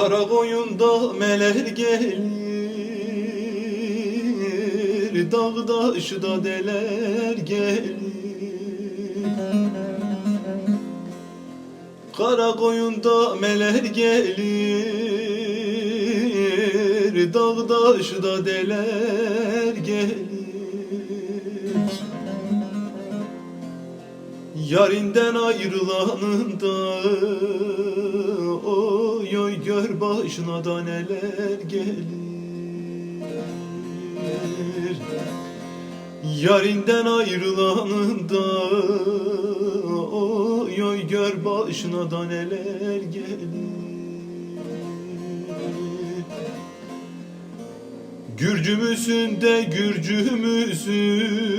Kara koyunda meler gelir Dağda şıda deler gelir. Kara koyunda meler gelir Dağda şıda deler gelir. Yarinden ayrılanın da Oy oy gör başına da neler gelir. Yarinden ayrılanın da Oy oy gör başına da neler gelir. Gürcü müsün de Gürcü müsün?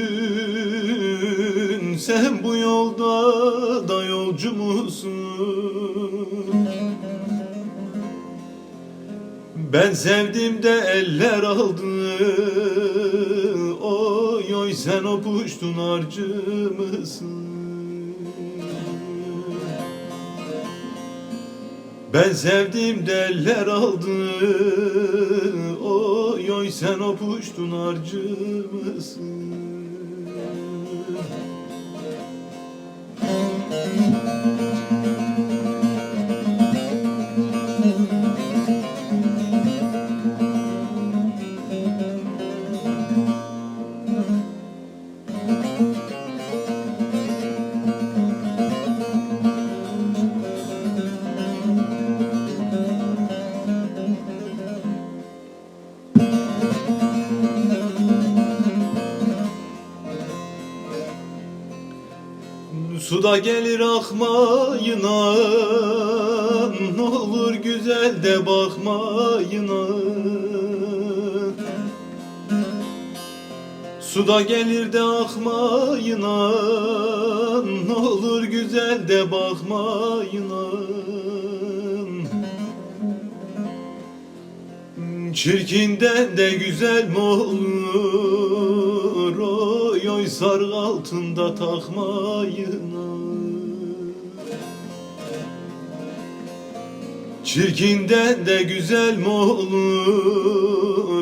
Sen bu yolda da yolcu musun Ben sevdim de eller aldı. Oy oy sen o puştun harcı mısın? Ben sevdim de eller aldı. Oy oy sen o puştun harcı Suda gelir akmayına Ne olur güzel de bakmayına. Suda gelir de akmayına Ne olur güzel de bakmayına. Çirkinden de güzel mi olur Oy altında takmayına. Çirkinden de güzel mi olur?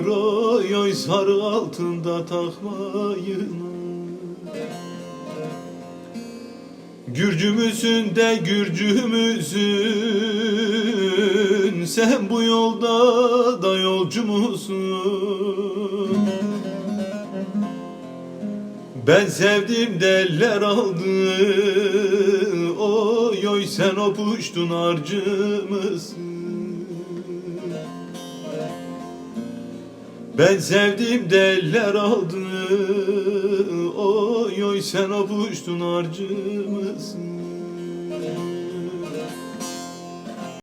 Oy oy sarı altında takmayına. Gürcü müsün de Gürcü müsün Sen bu yolda da yolcu musun Ben sevdim de eller aldı. Oy oy sen o puştun harcı Ben sevdim de eller aldı. Oy oy sen o puştun harcı